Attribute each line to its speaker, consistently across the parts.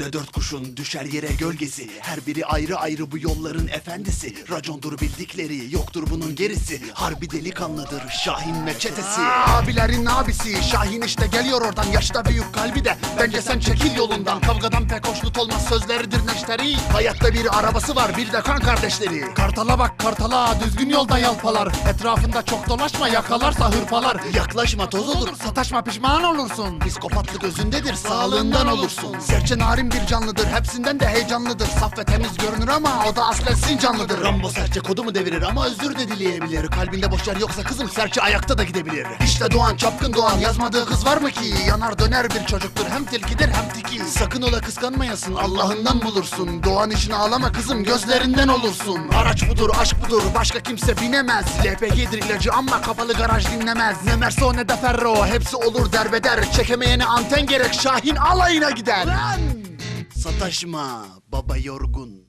Speaker 1: Üstünde dört kuşun düşer yere gölgesi. Her biri ayrı ayrı bu yolların efendisi. Racondur bildikleri yoktur bunun gerisi. Harbi delikanlıdır Şahin ve çetesi Abilerin abisi Şahin işte geliyor oradan. Yaşta büyük kalbi de. Bence sen çekil yolundan. Kavgadan pek hoşnut olmaz sözleridir neşteri. Hayatta bir arabası var bir de kan kardeşleri. Kartala bak kartala. Düzgün yolda yalpalar. Etrafında çok dolaşma yakalarsa hırpalar. Yaklaşma toz olur. Sataşma pişman olursun. Psikopatlık özündedir sağlığından olursun. Serçe narin bir canlıdır. Hepsinden de heyecanlıdır. Saf ve temiz görünür ama o da aslen sin canlıdır. Rambo serçe kodumu devirir ama özür de dileyebilir. Kalbinde boş yer yoksa kızım serçe ayakta da gidebilir. İşte Doğan çapkın Doğan. Yazmadığı kız var mı ki? Yanar döner bir çocuktur. Hem tilkidir hem tiki. Sakın ola kıskanmayasın. Allah'ından bulursun. Doğan için ağlama kızım. Gözlerinden olursun. Araç budur aşk budur. Başka kimse binemez. LPG'dir ilacı ama kapalı garaj dinlemez. Ne Merso ne de Ferro. Hepsi olur derbeder. Çekemeyene anten gerek. Şahin alayına gider. Lan! Sataşma baba yorgun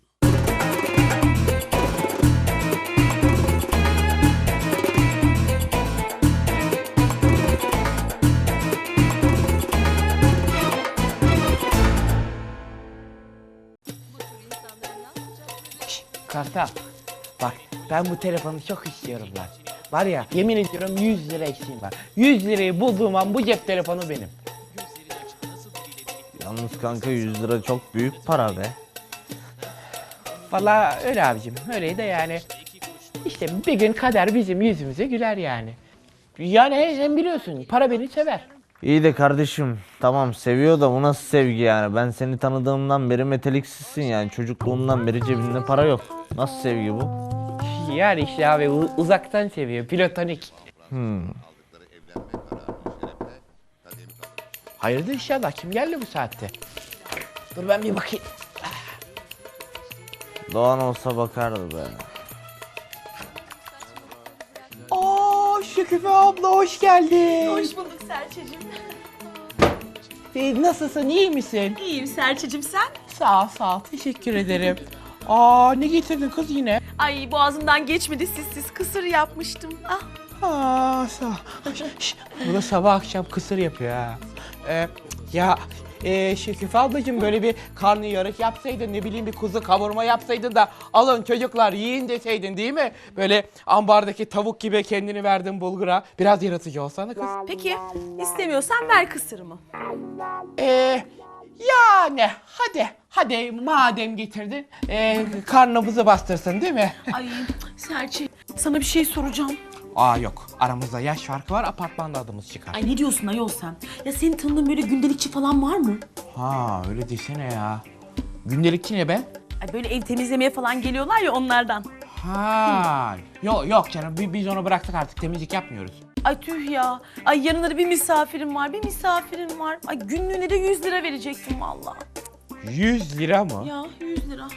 Speaker 2: Kartal. Bak ben bu telefonu çok istiyorum lan. Var ya yemin ediyorum 100 lira eksiğim var. 100 lirayı bulduğum an bu cep telefonu benim.
Speaker 3: Yalnız kanka 100 lira çok büyük para be.
Speaker 2: Vallahi öyle abicim. Öyle de yani. İşte bir gün kader bizim yüzümüze güler yani. Yani sen biliyorsun para beni sever.
Speaker 3: İyi de kardeşim tamam seviyor da bu nasıl sevgi yani? Ben seni tanıdığımdan beri meteliksizsin yani çocukluğumdan beri cebinde para yok. Nasıl sevgi bu?
Speaker 2: Yani işte abi uzaktan seviyor. Platonik.
Speaker 3: Hmm.
Speaker 2: Hayırdır inşallah. Kim geldi bu saatte? Dur ben bir bakayım.
Speaker 3: Doğan olsa bakardı be.
Speaker 2: Aa Şüküfe abla hoş geldin.
Speaker 4: Hoş bulduk Serçecim.
Speaker 2: Ee, nasılsın iyi misin?
Speaker 4: İyiyim Serçecim sen?
Speaker 2: Sağ ol sağ ol teşekkür ederim. Aa ne getirdin kız yine?
Speaker 4: Ay boğazımdan geçmedi siz kısır yapmıştım. Ah
Speaker 2: Aa sağ ol. Şş, Bu da sabah akşam kısır yapıyor ha. Ee, ya e, Şüküfe ablacığım böyle bir karnı yarık yapsaydın ne bileyim bir kuzu kavurma yapsaydın da alın çocuklar yiyin deseydin değil mi? Böyle ambardaki tavuk gibi kendini verdin bulgura. Biraz yaratıcı olsana kız.
Speaker 4: peki istemiyorsan ver kısırımı.
Speaker 2: Ee, yani hadi hadi madem getirdin ee, karnımızı bastırsın değil mi?
Speaker 4: Ay Serçe sana bir şey soracağım.
Speaker 2: Aa yok aramızda yaş farkı var apartmanda adımız çıkar.
Speaker 4: Ay ne diyorsun ayol sen? Ya senin tanıdığın böyle gündelikçi falan var mı?
Speaker 2: Ha öyle desene ya. Gündelikçi ne be?
Speaker 4: Ay böyle ev temizlemeye falan geliyorlar ya onlardan.
Speaker 2: Ha yok yok canım bi- biz onu bıraktık artık temizlik yapmıyoruz.
Speaker 4: Ay tüh ya. Ay yarınları bir misafirim var, bir misafirim var. Ay günlüğüne de 100 lira verecektim valla.
Speaker 2: 100 lira mı?
Speaker 4: Ya 100 lira.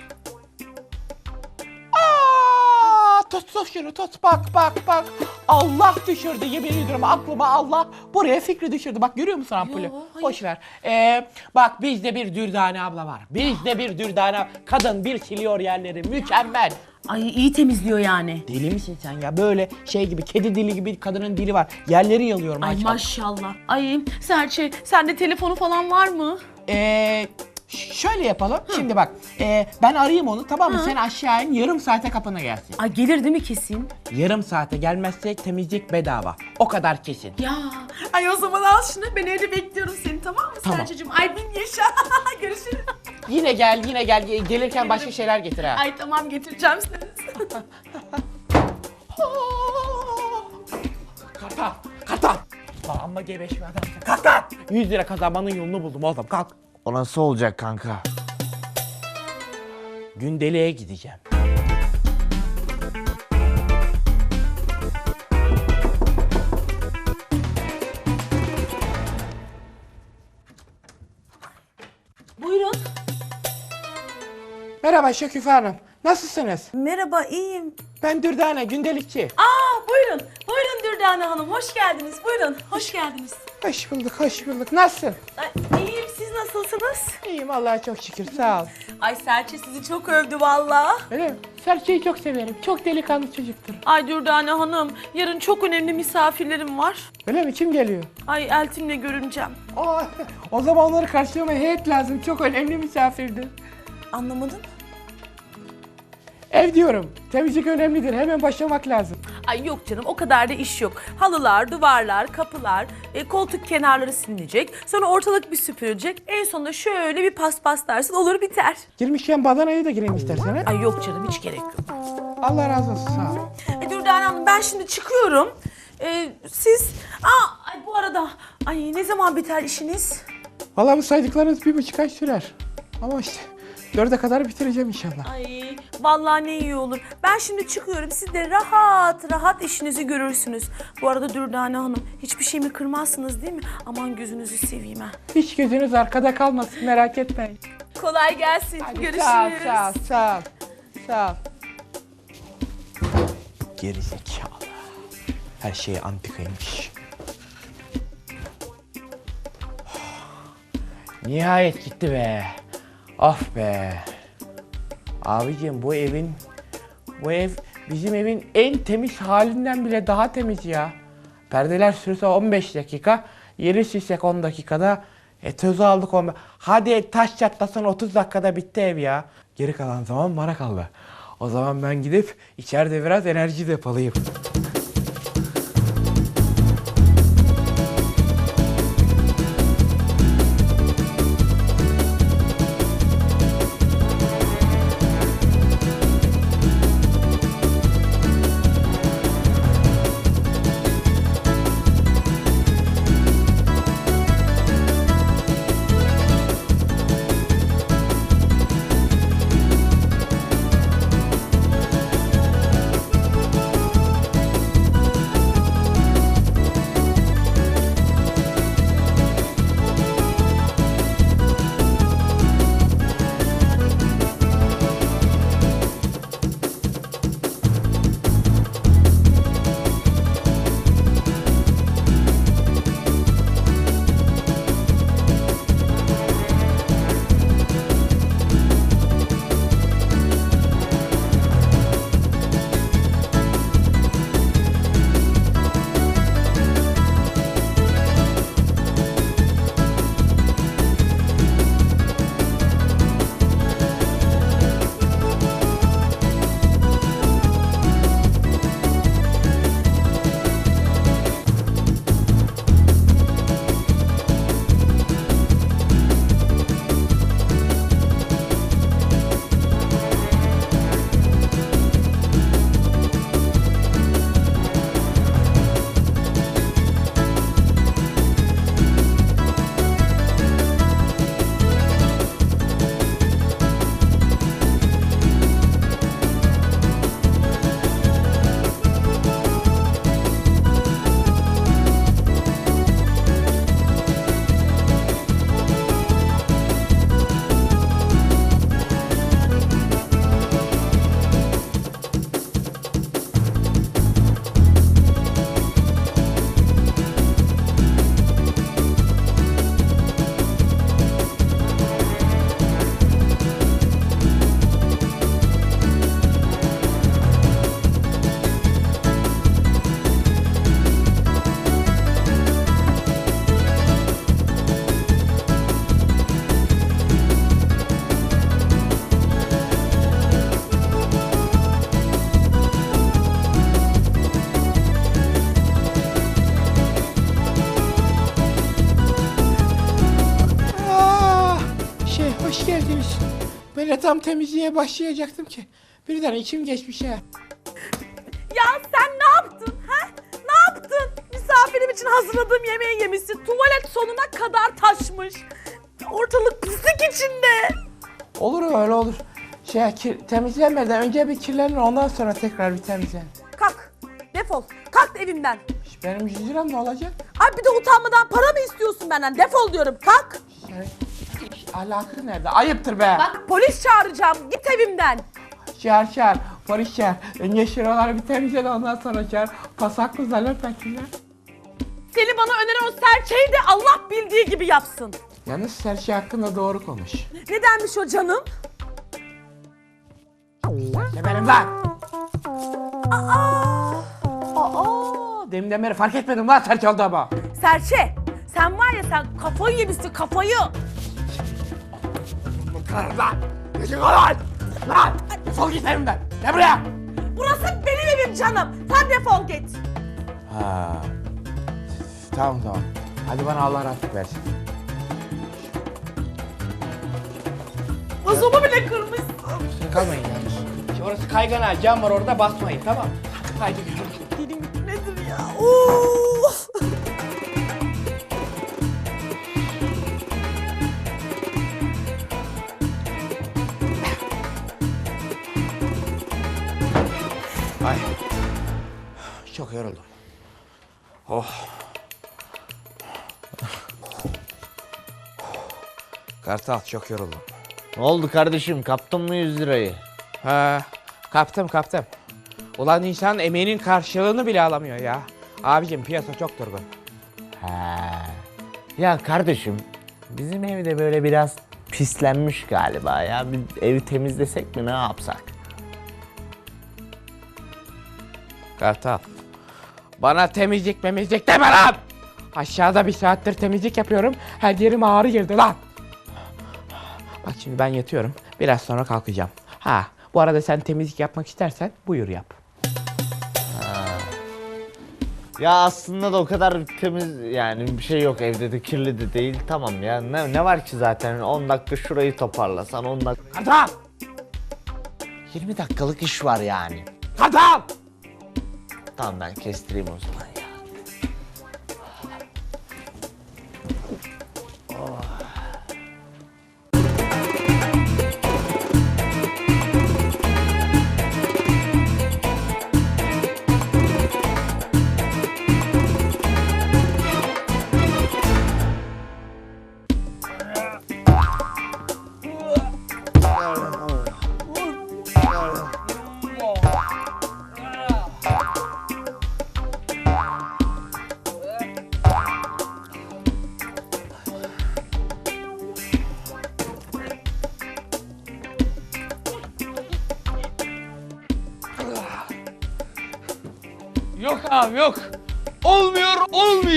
Speaker 2: Tut tut şunu tut bak bak bak. Allah düşürdü yemin ediyorum aklıma Allah buraya fikri düşürdü. Bak görüyor musun ampulü?
Speaker 4: Yo, hayır.
Speaker 2: Boş ver. Ee, bak bizde bir dürdane abla var. Bizde bir dürdane kadın bir siliyor yerleri mükemmel.
Speaker 4: Ay iyi temizliyor yani.
Speaker 2: Deli misin sen ya? Böyle şey gibi kedi dili gibi kadının dili var. Yerleri yalıyor
Speaker 4: Ay
Speaker 2: maşallah.
Speaker 4: Ay Serçe sende telefonu falan var mı?
Speaker 2: Ee, ş- şöyle yapalım. Şimdi bak. ee, ben arayayım onu tamam mı? Sen aşağı in yarım saate kapına gelsin.
Speaker 4: Ay gelir değil mi kesin?
Speaker 2: Yarım saate gelmezse temizlik bedava. O kadar kesin.
Speaker 4: Ya. Ay o zaman al şunu. Ben evde bekliyorum seni tamam mı
Speaker 2: Tamam.
Speaker 4: Serçe'cim? Ay bin yaşa. Görüşürüz.
Speaker 2: Yine gel yine gel. Ge- Gelirken başka şeyler getir ha.
Speaker 4: Ay tamam getireceğim seni.
Speaker 2: Kartal. Kartal. Lan amma gebeş bir adamsın. Kalk lan. 100 lira kazanmanın yolunu buldum oğlum. Kalk.
Speaker 3: O nasıl olacak kanka?
Speaker 2: Gündeliğe gideceğim.
Speaker 4: Buyurun.
Speaker 2: Merhaba Şeküfe Hanım. Nasılsınız?
Speaker 4: Merhaba iyiyim.
Speaker 2: Ben Dürdane, gündelikçi.
Speaker 4: Aa buyurun. Buyurun Dürdane Hanım. Hoş geldiniz. Buyurun. Hoş geldiniz.
Speaker 2: Hoş bulduk, hoş bulduk. Nasılsın?
Speaker 4: Ay, nasılsınız?
Speaker 2: İyiyim Allah'a çok şükür sağ ol.
Speaker 4: Ay Serçe sizi çok övdü valla.
Speaker 2: Öyle mi? Serçeyi çok severim. Çok delikanlı çocuktur.
Speaker 4: Ay Dürdane Hanım, yarın çok önemli misafirlerim var.
Speaker 2: Öyle mi? Kim geliyor?
Speaker 4: Ay Eltim'le görüneceğim.
Speaker 2: Aa, o zaman onları karşılamaya heyet lazım. Çok önemli misafirdir.
Speaker 4: Anlamadın?
Speaker 2: Ev diyorum. Temizlik önemlidir. Hemen başlamak lazım.
Speaker 4: Ay yok canım o kadar da iş yok. Halılar, duvarlar, kapılar, e, koltuk kenarları silinecek. Sonra ortalık bir süpürülecek. En sonunda şöyle bir paspaslarsın olur biter.
Speaker 2: Girmişken badanayı da gireyim istersen. ha?
Speaker 4: Ay yok canım hiç gerek yok.
Speaker 2: Allah razı olsun sağ ol.
Speaker 4: E, Dürdane Hanım ben şimdi çıkıyorum. E, siz... Aa, ay bu arada ay ne zaman biter işiniz?
Speaker 2: Vallahi bu saydıklarınız bir buçuk ay sürer. Ama işte dörde kadar bitireceğim inşallah.
Speaker 4: Ay vallahi ne iyi olur. Ben şimdi çıkıyorum. Siz de rahat rahat işinizi görürsünüz. Bu arada Dürdane Hanım hiçbir şeyimi kırmazsınız değil mi? Aman gözünüzü seveyim ha.
Speaker 2: Hiç gözünüz arkada kalmasın merak etmeyin.
Speaker 4: Kolay gelsin.
Speaker 2: Hadi
Speaker 4: Görüşürüz.
Speaker 2: Sağ ol, sağ ol, sağ ol. Sağ ol. Geri zekalı. Her şey antikaymış. Nihayet gitti be. Of be. Abicim bu evin bu ev bizim evin en temiz halinden bile daha temiz ya. Perdeler sürse 15 dakika, yeri silsek 10 dakikada, e tozu aldık 15. Hadi taş çatlasın 30 dakikada bitti ev ya. Geri kalan zaman bana kaldı. O zaman ben gidip içeride biraz enerji depolayayım. Tam temizliğe başlayacaktım ki. Birden içim geçmiş ha.
Speaker 4: Ya sen ne yaptın ha? Ne yaptın? Misafirim için hazırladığım yemeği yemişsin. Tuvalet sonuna kadar taşmış. Ortalık pislik içinde.
Speaker 2: Olur öyle olur. Şey kir, temizlenmeden önce bir kirlenir ondan sonra tekrar bir temizlenir.
Speaker 4: Kalk. Defol. Kalk evimden.
Speaker 2: Şş, Benim 100 liram ne olacak?
Speaker 4: Ay bir de utanmadan para mı istiyorsun benden? Defol diyorum. Kalk.
Speaker 2: Yani, şş, alakası nerede? Ayıptır be.
Speaker 4: Bak polis çağıracağım. Git evimden.
Speaker 2: Çağır çağır. Barış çağır. Önce şuraları bir temizle de ondan sonra çağır. Pasaklı zalim fakirler.
Speaker 4: Seni bana öneren o serçeyi de Allah bildiği gibi yapsın.
Speaker 2: Yalnız her şey hakkında doğru konuş.
Speaker 5: Nedenmiş o canım?
Speaker 2: Geberim lan! Aa! Aa! Deminden beri fark etmedim lan serçe oldu ama.
Speaker 5: Serçe sen var ya sen kafayı yemişsin kafayı.
Speaker 2: Kırarım lan! Gıcık olan! Lan! Defol git evimden! Gel buraya!
Speaker 5: Burası benim evim canım. Sen defol git.
Speaker 2: Ha. Tamam tamam. Hadi bana Allah rahatlık versin.
Speaker 5: Vazomu bile kırmışsın.
Speaker 2: Kusura kalmayın. Şimdi orası kaygan ha. Cam var orada basmayın tamam. Haydi gidelim.
Speaker 5: Dilim nedir ya? Of.
Speaker 2: Çok yoruldum. Oh. Kartal çok yoruldum.
Speaker 3: Ne oldu kardeşim kaptın mı 100 lirayı?
Speaker 2: Ha, kaptım kaptım. Ulan insan emeğinin karşılığını bile alamıyor ya. Abicim piyasa çok durgun.
Speaker 3: He. Ya kardeşim bizim evde böyle biraz pislenmiş galiba ya. Bir evi temizlesek mi ne yapsak?
Speaker 2: Kartal. Bana temizlik memizlik deme lan! Aşağıda bir saattir temizlik yapıyorum. Her yerim ağrı girdi lan. Bak şimdi ben yatıyorum. Biraz sonra kalkacağım. Ha, bu arada sen temizlik yapmak istersen buyur yap.
Speaker 3: Ya aslında da o kadar temiz yani bir şey yok evde de kirli de değil tamam ya ne, ne var ki zaten 10 dakika şurayı toparlasan 10 dakika
Speaker 2: Kartal!
Speaker 3: 20 dakikalık iş var yani.
Speaker 2: Kartal!
Speaker 3: Tamam ben kestireyim o zaman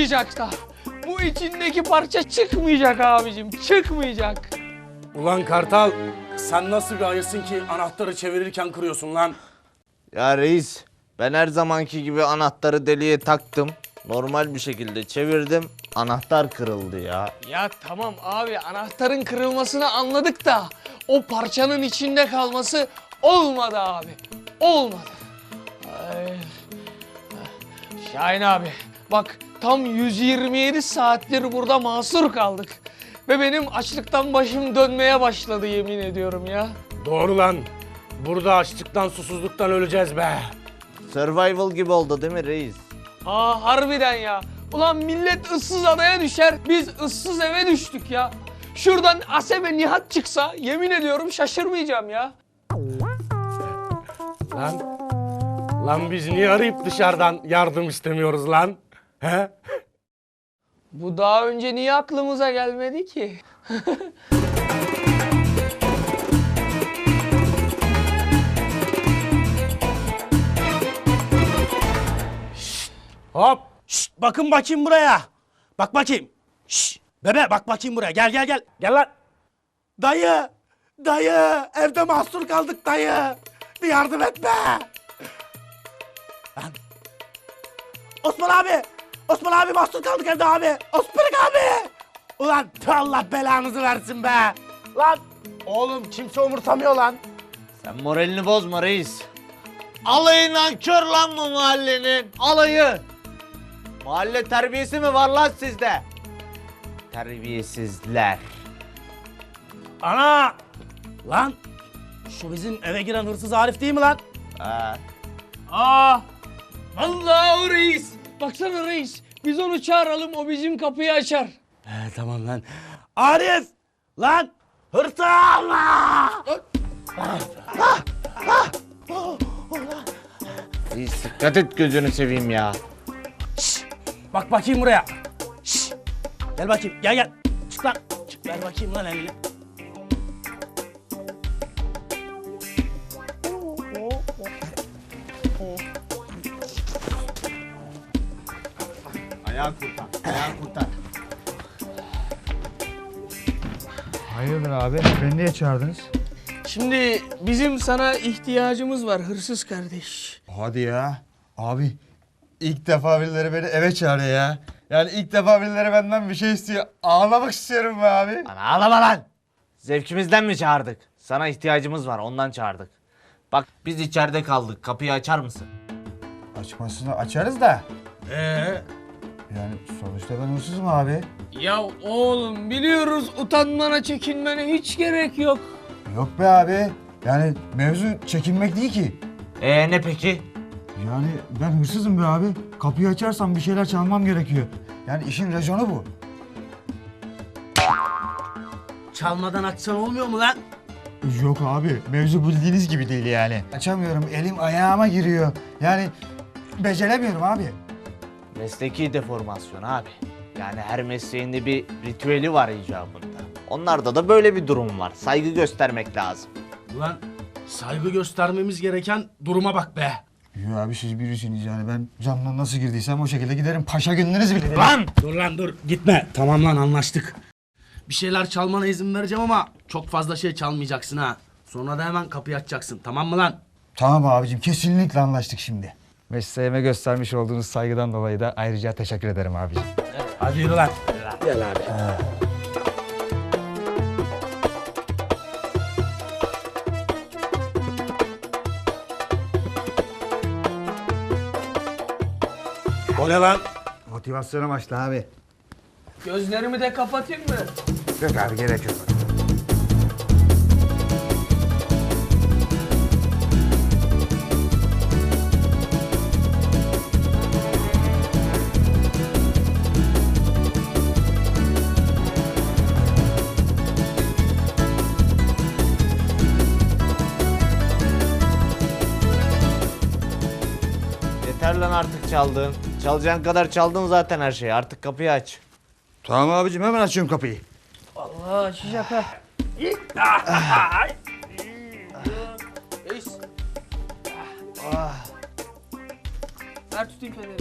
Speaker 4: olmayacak da. Bu içindeki parça çıkmayacak abicim çıkmayacak.
Speaker 6: Ulan Kartal sen nasıl bir ayısın ki anahtarı çevirirken kırıyorsun lan?
Speaker 3: Ya reis ben her zamanki gibi anahtarı deliğe taktım. Normal bir şekilde çevirdim. Anahtar kırıldı ya.
Speaker 4: Ya tamam abi anahtarın kırılmasını anladık da o parçanın içinde kalması olmadı abi. Olmadı. Ay. Şahin abi bak tam 127 saattir burada mahsur kaldık. Ve benim açlıktan başım dönmeye başladı yemin ediyorum ya.
Speaker 6: Doğru lan. Burada açlıktan susuzluktan öleceğiz be.
Speaker 3: Survival gibi oldu değil mi reis?
Speaker 4: Aa harbiden ya. Ulan millet ıssız adaya düşer. Biz ıssız eve düştük ya. Şuradan Asebe Nihat çıksa yemin ediyorum şaşırmayacağım ya.
Speaker 6: Lan. Lan biz niye arayıp dışarıdan yardım istemiyoruz lan? He?
Speaker 4: Bu daha önce niye aklımıza gelmedi ki?
Speaker 6: Hop. Şşt, bakın bakayım buraya. Bak bakayım. Şşt, bebe bak bakayım buraya. Gel gel gel. Gel lan. Dayı. Dayı. Evde mahsur kaldık dayı. Bir yardım et be. Lan. Osman abi. Osman abi mahsur kaldık evde abi. Osman abi. Ulan Allah belanızı versin be. Lan. Oğlum kimse umursamıyor lan.
Speaker 3: Sen moralini bozma reis. Alayı nankör lan bu mahallenin. Alayı. Mahalle terbiyesi mi var lan sizde? Terbiyesizler.
Speaker 6: Ana. Lan. Şu bizim eve giren hırsız Arif değil mi lan?
Speaker 3: Ha.
Speaker 4: Aa! Vallahi o reis. Baksana reis. Biz onu çağıralım o bizim kapıyı açar.
Speaker 6: He tamam lan. Arif! Lan! Hırsız! Allah!
Speaker 3: Reis dikkat et gözünü seveyim ya.
Speaker 6: Bak bakayım buraya. Şşş! Gel bakayım. Gel gel. Çık lan. Çık. Ver bakayım lan elini.
Speaker 7: Hayırdır abi? Beni niye çağırdınız?
Speaker 8: Şimdi bizim sana ihtiyacımız var hırsız kardeş.
Speaker 7: Hadi ya. Abi ilk defa birileri beni eve çağırıyor ya. Yani ilk defa birileri benden bir şey istiyor. Ağlamak istiyorum be abi.
Speaker 3: Lan ağlama lan. Zevkimizden mi çağırdık? Sana ihtiyacımız var ondan çağırdık. Bak biz içeride kaldık. Kapıyı açar mısın?
Speaker 7: Açmasını açarız da.
Speaker 6: Ee,
Speaker 7: Yani sonuçta ben hırsızım abi.
Speaker 8: Ya oğlum biliyoruz utanmana çekinmene hiç gerek yok.
Speaker 7: Yok be abi. Yani mevzu çekinmek değil ki.
Speaker 3: Ee ne peki?
Speaker 7: Yani ben hırsızım be abi. Kapıyı açarsam bir şeyler çalmam gerekiyor. Yani işin rejonu bu.
Speaker 6: çalmadan açsan olmuyor mu lan?
Speaker 7: Yok abi. Mevzu bildiğiniz gibi değil yani. Açamıyorum. Elim ayağıma giriyor. Yani beceremiyorum abi.
Speaker 3: Mesleki deformasyon abi. Yani her mesleğinde bir ritüeli var icabında. Onlarda da böyle bir durum var. Saygı göstermek lazım.
Speaker 6: Ulan saygı göstermemiz gereken duruma bak be.
Speaker 7: Yok abi siz birisiniz yani ben camdan nasıl girdiysem o şekilde giderim. Paşa gününüz bile değil.
Speaker 6: Lan! Dur lan dur gitme. Tamam lan anlaştık. Bir şeyler çalmana izin vereceğim ama çok fazla şey çalmayacaksın ha. Sonra da hemen kapıyı açacaksın tamam mı lan?
Speaker 7: Tamam abicim kesinlikle anlaştık şimdi. Mesleğime göstermiş olduğunuz saygıdan dolayı da ayrıca teşekkür ederim abicim.
Speaker 6: Hadi yürü lan. Gel abi. O ne lan?
Speaker 7: Motivasyona başla abi.
Speaker 8: Gözlerimi de kapatayım mı?
Speaker 7: Yok abi gerek yok.
Speaker 3: Çaldın. Çalacağın kadar çaldın zaten her şeyi. Artık kapıyı aç.
Speaker 7: Tamam abicim hemen açıyorum kapıyı.
Speaker 8: Allah açacak ha. Ah. Ver tutayım feneri.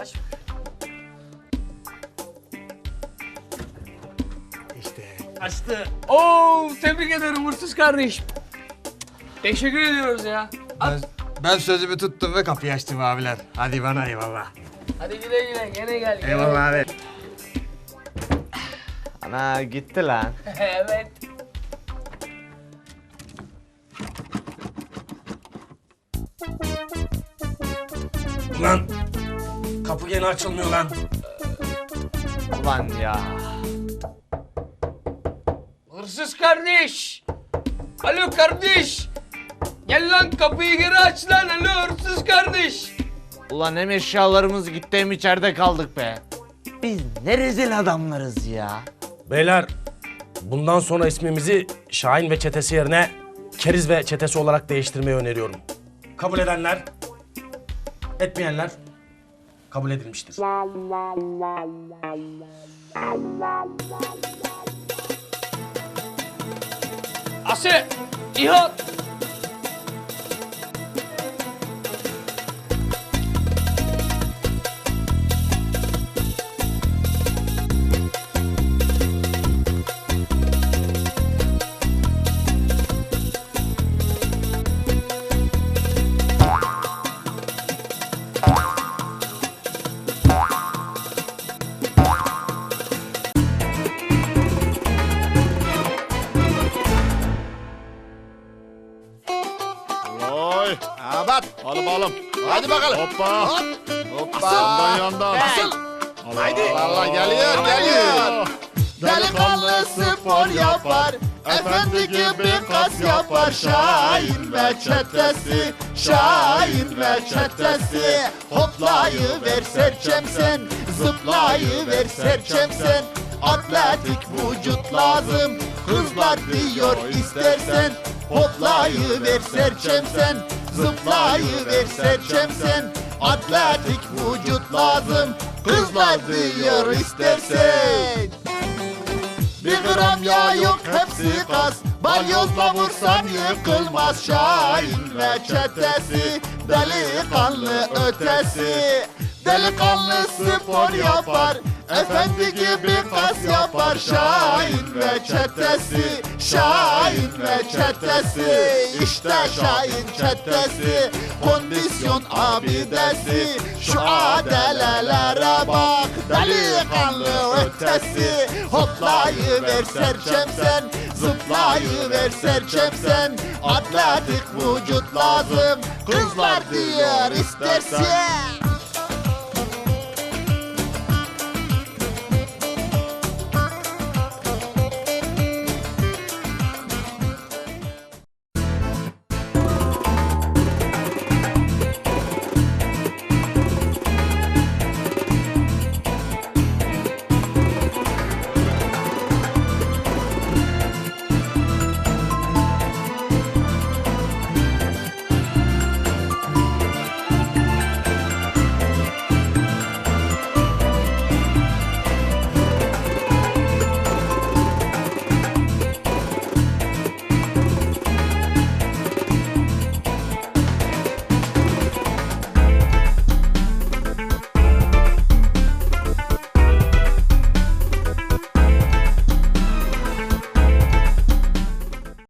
Speaker 8: Aç.
Speaker 6: Açtı.
Speaker 8: Oo tebrik ederim hırsız kardeş. Teşekkür ediyoruz ya.
Speaker 7: Ben, ben sözümü tuttum ve kapıyı açtım abiler. Hadi bana eyvallah.
Speaker 8: Hadi güle güle gene gel. gene
Speaker 7: Eyvallah abi.
Speaker 3: Ana gitti lan.
Speaker 8: evet.
Speaker 6: Ulan kapı gene açılmıyor lan.
Speaker 3: Ulan ya.
Speaker 8: Hırsız kardeş. Alo kardeş. Gel lan kapıyı geri aç lan. Alo hırsız kardeş.
Speaker 3: Ulan hem eşyalarımız gitti hem içeride kaldık be. Biz ne rezil adamlarız ya.
Speaker 6: Beyler bundan sonra ismimizi Şahin ve çetesi yerine Keriz ve çetesi olarak değiştirmeyi öneriyorum. Kabul edenler, etmeyenler kabul edilmiştir.
Speaker 8: Ase. İhat.
Speaker 9: Bakalım. Hoppa. Hop. Hoppa. Yandan yandan. Asıl. Haydi. Allah geliyor geliyor. Delikanlı spor yapar. Efendi gibi kas yapar. Şahin ve çetesi. Şahin ve çetesi. Hoplayıver serçem sen. Zıplayıver serçem sen. Atletik vücut lazım. Kızlar diyor istersen. Hoplayıver serçem sen. Zıplayıver serçem sen. Atletik vücut lazım. Kızlar diyor istersen. gram yağ yok hepsi kas Balyozla vursan yıkılmaz Şahin ve çetesi Delikanlı ötesi Delikanlı spor yapar Efendi gibi kas yapar Şahin ve çetesi Şahin ve çetesi. İşte Şahin çetesi. Kondisyon abidesi. Şu adelelere bak. Delikanlı ötesi. Hoplayıver serçem sen Zıplayıver serçem sen Atletik vücut lazım. Kızlar diyor istersen